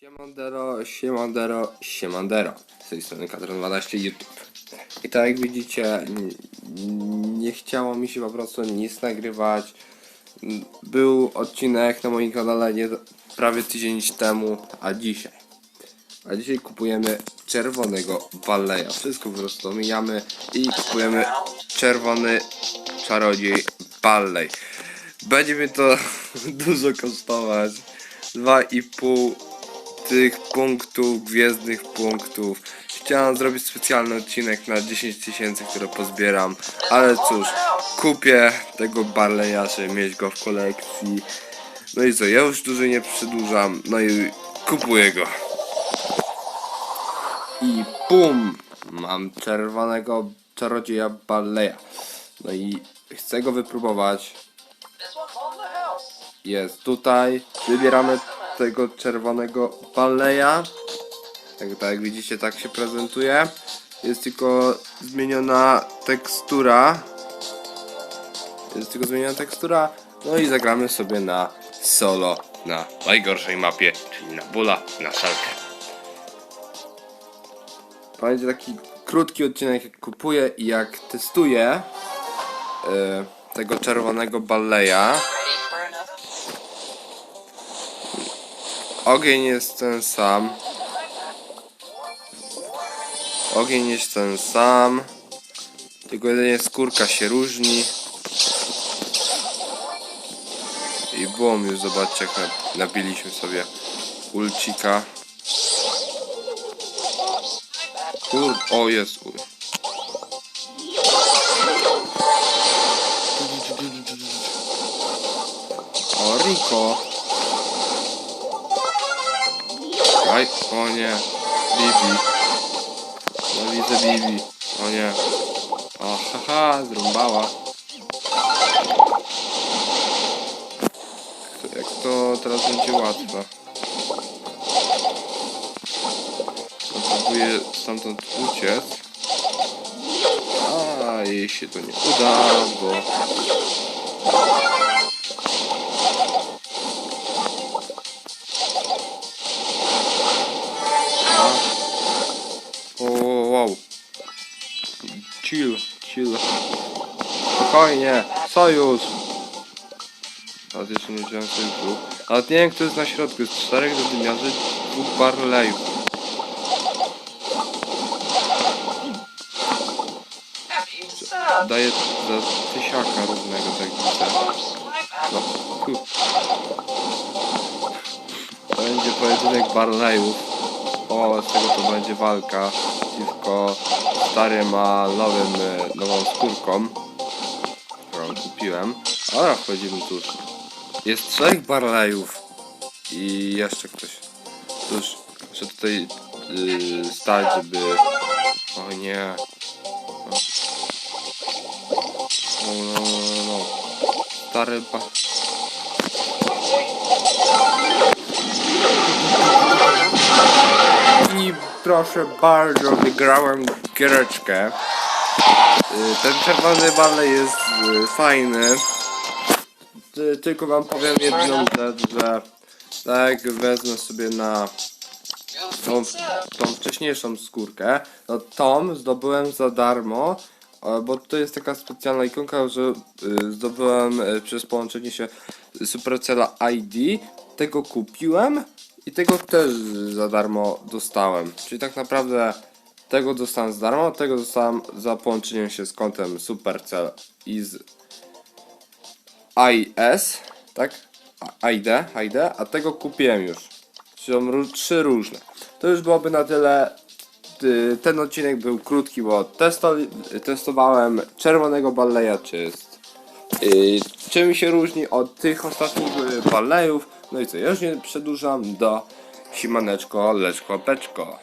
Siemandero, siemandero, siemandero. Z tej strony Katron12 YouTube. I tak jak widzicie, nie chciało mi się po prostu nic nagrywać. Był odcinek na moim kanale nie, prawie tydzień temu, a dzisiaj. A dzisiaj kupujemy czerwonego Balleja. Wszystko po prostu omijamy i kupujemy czerwony czarodziej Ballej. Będzie mi to dużo kosztować. 2,5 tych punktów, gwiezdnych punktów. Chciałem zrobić specjalny odcinek na 10 tysięcy, które pozbieram, ale cóż, kupię tego Barleya, żeby mieć go w kolekcji. No i co, ja już dłużej nie przedłużam, no i kupuję go. I bum! Mam czerwonego czarodzieja Barleya. No i chcę go wypróbować. Jest tutaj. Wybieramy tego czerwonego Balleja. Tak, tak jak widzicie, tak się prezentuje. Jest tylko zmieniona tekstura. Jest tylko zmieniona tekstura. No i zagramy sobie na solo na najgorszej mapie, czyli na bula, na szalkę. Będzie taki krótki odcinek, jak kupuję i jak testuję yy, tego czerwonego Balleja. Ogień jest ten sam. Ogień jest ten sam. Tylko jedynie skórka się różni. I bum, już zobaczcie jak na- nabiliśmy sobie ulcika. Kur... O, jest ul. O, Rico. Aj, o nie. Bibi. No widzę Bibi. O nie. O, haha, zrąbała. Jak to teraz będzie łatwe. Próbuję stamtąd uciec. A jej się to nie uda, bo... Chill. Spokojnie, sojusz. Teraz jeszcze nie wziąłem sojuszu. Ale nie wiem kto jest na środku. Jest czterech zadymiarzy, dwóch barlejów. Daję za tysiaka równego, tak widzę. No. To będzie pojedynek barlejów. O, z tego to będzie walka przeciwko starym a nowym, e, nową skórką, którą kupiłem. Dobra, wchodzimy tuż. Jest trzech barlejów i jeszcze ktoś. Cóż, muszę tutaj yy, stać, żeby... O nie. O, no, no, no, no. Stary ba... proszę bardzo, wygrałem giereczkę. Y, Ten czerwony balej jest y, fajny. Ty- Tylko wam powiem jedną rzecz, że tak wezmę sobie na tą, tą wcześniejszą skórkę, no tą zdobyłem za darmo, bo to jest taka specjalna ikonka, że y, zdobyłem przez połączenie się Supercella ID, tego kupiłem i tego też za darmo dostałem. Czyli tak naprawdę tego dostałem za darmo, tego dostałem za połączeniem się z kontem Supercell i z IS, tak? A- ID, ID, a tego kupiłem już. Są ró- trzy różne. To już byłoby na tyle. Ty- Ten odcinek był krótki, bo testo, testowałem czerwonego balleja, czy czym się różni od tych ostatnich yy, ballejów. No i co, ja już nie przedłużam do simaneczko, leczko, peczko.